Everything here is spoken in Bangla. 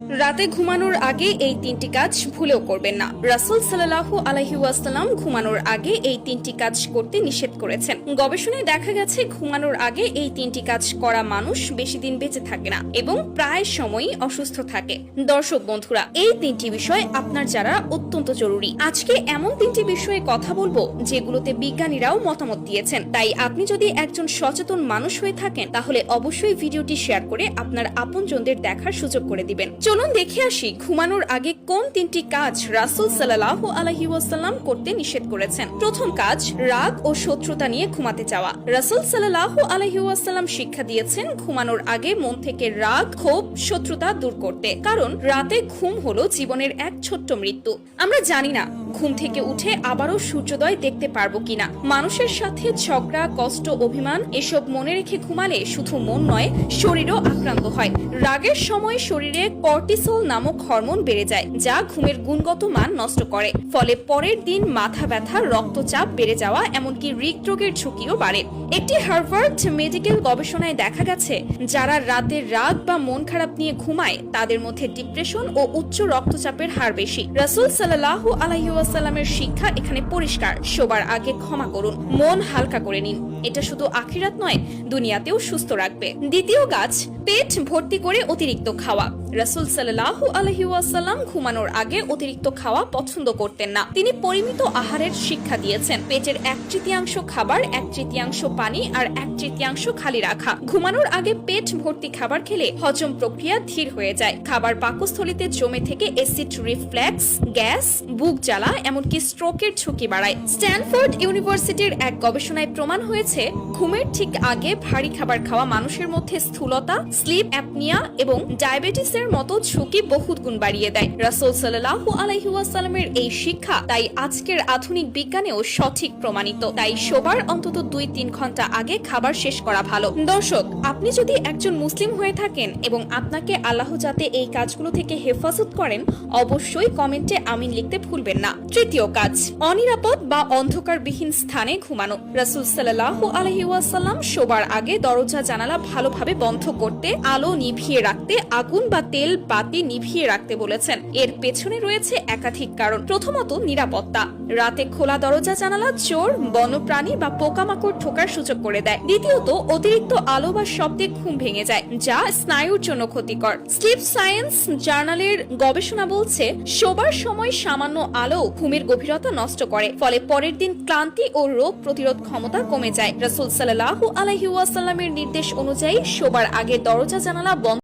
রাতে ঘুমানোর আগে এই তিনটি কাজ ভুলেও করবেন না। রাসুল সাল্লাহু আলহি ঘুমানোর আগে এই তিনটি কাজ করতে নিষেধ করেছেন। গবেষণায় দেখা গেছে, ঘুমানোর আগে এই তিনটি কাজ করা মানুষ বেশি দিন বেঁচে থাকে না এবং প্রায় সময়ই অসুস্থ থাকে। দর্শক বন্ধুরা, এই তিনটি বিষয় আপনার যারা অত্যন্ত জরুরি। আজকে এমন তিনটি বিষয়ে কথা বলব যেগুলোতে বিজ্ঞানীরাও মতামত দিয়েছেন। তাই আপনি যদি একজন সচেতন মানুষ হয়ে থাকেন, তাহলে অবশ্যই ভিডিওটি শেয়ার করে আপনার আপনজনদের দেখার সুযোগ করে দিবেন। চলুন দেখে আসি ঘুমানোর আগে কোন তিনটি কাজ রাসুল সাল্লাহ আলহি ওয়াসাল্লাম করতে নিষেধ করেছেন। প্রথম কাজ, রাগ ও শত্রুতা নিয়ে ঘুমাতে যাওয়া রাসুল সাল্লাহ আলহি ওয়াসাল্লাম শিক্ষা দিয়েছেন ঘুমানোর আগে মন থেকে রাগ, ক্ষোভ, শত্রুতা দূর করতে। কারণ, রাতে ঘুম হলো জীবনের এক ছোট্ট মৃত্যু। আমরা জানি না ঘুম থেকে উঠে আবারও সূর্যোদয় দেখতে পারব কিনা। মানুষের সাথে ঝগড়া, কষ্ট, অভিমান, এসব মনে রেখে ঘুমালে শুধু মন নয়, শরীরও আক্রান্ত হয়। রাগের সময় শরীরে কর্টিসল নামক হরমোন বেড়ে যায়, যা ঘুমের গুণগত মান নষ্ট করে। ফলে পরের দিন মাথা ব্যথা, রক্তচাপ বেড়ে যাওয়া, এমনকি হৃদরোগের ঝুঁকিও বাড়ে। একটি হার্ভার্ড মেডিকেল গবেষণায় দেখা গেছে, যারা রাতে রাগ বা মন খারাপ নিয়ে ঘুমায়, তাদের মধ্যে ডিপ্রেশন ও উচ্চ রক্তচাপের হার বেশি। রাসুল সাল্লাহ আলাইসাল্লামের শিক্ষা এখানে পরিষ্কার। সবার আগে ক্ষমা করুন, মন হালকা করে নিন। এটা শুধু আখিরাত নয়, দুনিয়াতেও সুস্থ রাখবে। দ্বিতীয় গাছ, পেট ভর্তি করে অতিরিক্ত খাওয়া। রাসুল সাল্লাহ আলহিউসাল্লাম ঘুমানোর আগে অতিরিক্ত খাওয়া পছন্দ করতেন না। তিনি পরিমিত আহারের শিক্ষা দিয়েছেন। পেটের এক তৃতীয়াংশ খাবার, এক তৃতীয়াংশ পানি আর এক তৃতীয়াংশ খালি রাখা। ঘুমানোর আগে পেট ভর্তি খাবার খেলে হজম প্রক্রিয়া ধীর হয়ে যায়। খাবার পাকস্থলিতে জমে থেকে এসিড রিফ্লেক্স, গ্যাস, বুক জ্বালা, এমনকি স্ট্রোকের ঝুঁকি বাড়ায়। স্ট্যানফোর্ড ইউনিভার্সিটির এক গবেষণায় প্রমাণ হয়েছে, ঘুমের ঠিক আগে ভারী খাবার খাওয়া মানুষের মধ্যে স্থূলতা, স্লিপ অ্যাপনিয়া এবং ডায়াবেটিসের মতো ঝুঁকি বহুত গুণ বাড়িয়ে দেয়। রাসূল সাল্লাল্লাহু আলাইহি এই শিক্ষা তাই আজকের আধুনিক বিজ্ঞানেও সঠিক প্রমাণিত। তাই শোবার অন্তত দুই তিন ঘণ্টা আগে খাবার শেষ করা ভালো। দর্শক, আপনি যদি একজন মুসলিম হয়ে থাকেন এবং আপনাকে আল্লাহ যাতে এই কাজগুলো থেকে হেফাজত করেন, অবশ্যই কমেন্টে আমিন লিখতে ভুলবেন না। তৃতীয় কাজ, অনিরাপদ বা অন্ধকারবিহীন স্থানে ঘুমানো। রাসূল সাল্লাল্লাহু আলাইহি ওয়াসাল্লাম শোবার আগে দরজা জানালা ভালোভাবে বন্ধ করতে, আলো নিভিয়ে রাখতে, আগুন বা তেল বাতি নিভিয়ে রাখতে বলেছেন। এর পেছনে রয়েছে একাধিক কারণ। প্রথমত, নিরাপত্তা। রাতে খোলা দরজা, জানালা, চোর, বন্যপ্রাণী বা পোকামাকড় ঢোকার সুযোগ করে দেয়। দ্বিতীয়ত, অতিরিক্ত আলো বা শব্দে ঘুম ভেঙে যায়, যা স্নায়ুর জন্য ক্ষতিকর। স্লিপ সায়েন্স জার্নালের গবেষণা বলছে, শোবার সময় সামান্য আলো ঘুমের গভীরতা নষ্ট করে, ফলে পরের দিন ক্লান্তি ও রোগ প্রতিরোধ ক্ষমতা কমে যায়। রাসূল সাল্লাল্লাহু আলাইহি ওয়াসাল্লামের নির্দেশ অনুযায়ী শোবার আগে দরজা, জানালা বন্ধ